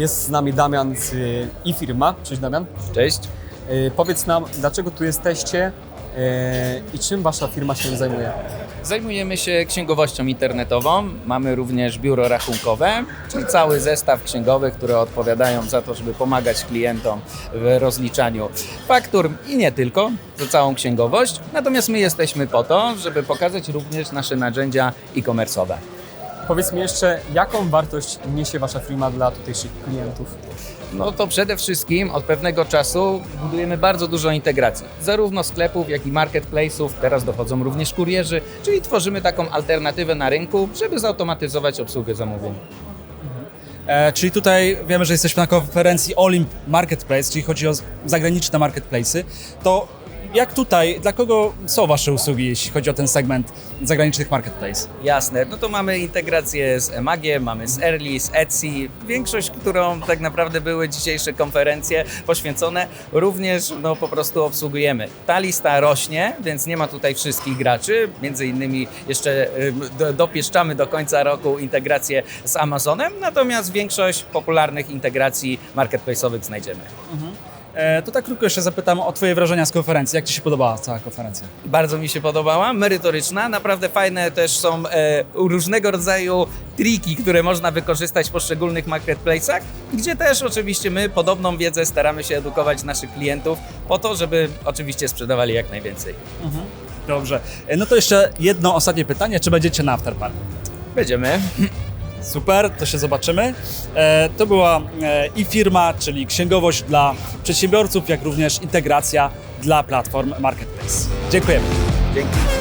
Jest z nami Damian z y, iFirma. Cześć Damian. Cześć. Y, Powiedz nam, dlaczego tu jesteście y, i czym wasza firma się zajmuje? Zajmujemy się księgowością internetową. Mamy również biuro rachunkowe, czyli cały zestaw księgowych, które odpowiadają za to, żeby pomagać klientom w rozliczaniu faktur i nie tylko, za całą księgowość. Natomiast my jesteśmy po to, żeby pokazać również nasze narzędzia e-commerce'owe. Powiedz mi jeszcze, jaką wartość niesie wasza firma dla tutejszych klientów? No to przede wszystkim od pewnego czasu budujemy bardzo dużo integracji, zarówno sklepów, jak i marketplace'ów. Teraz dochodzą również kurierzy, czyli tworzymy taką alternatywę na rynku, żeby zautomatyzować obsługę zamówień. E, czyli tutaj wiemy, że jesteśmy na konferencji Olimp Marketplace, czyli chodzi o zagraniczne marketplace'y. To jak tutaj, dla kogo są Wasze usługi, jeśli chodzi o ten segment zagranicznych marketplace? Jasne, no to mamy integrację z Emagiem, mamy z Early, z Etsy. Większość, którą tak naprawdę były dzisiejsze konferencje poświęcone, również no, po prostu obsługujemy. Ta lista rośnie, więc nie ma tutaj wszystkich graczy. Między innymi jeszcze do, dopieszczamy do końca roku integrację z Amazonem, natomiast większość popularnych integracji marketplace'owych znajdziemy. E, to tak krótko jeszcze zapytam o Twoje wrażenia z konferencji. Jak Ci się podobała cała konferencja? Bardzo mi się podobała, merytoryczna, naprawdę fajne też są e, różnego rodzaju triki, które można wykorzystać w poszczególnych marketplace'ach, gdzie też oczywiście my podobną wiedzę staramy się edukować naszych klientów po to, żeby oczywiście sprzedawali jak najwięcej. Dobrze. E, no to jeszcze jedno ostatnie pytanie. Czy będziecie na Afterparty? Będziemy. Super, to się zobaczymy. E, to była e, i firma, czyli księgowość dla przedsiębiorców, jak również integracja dla platform Marketplace. Dziękujemy. Dzięki.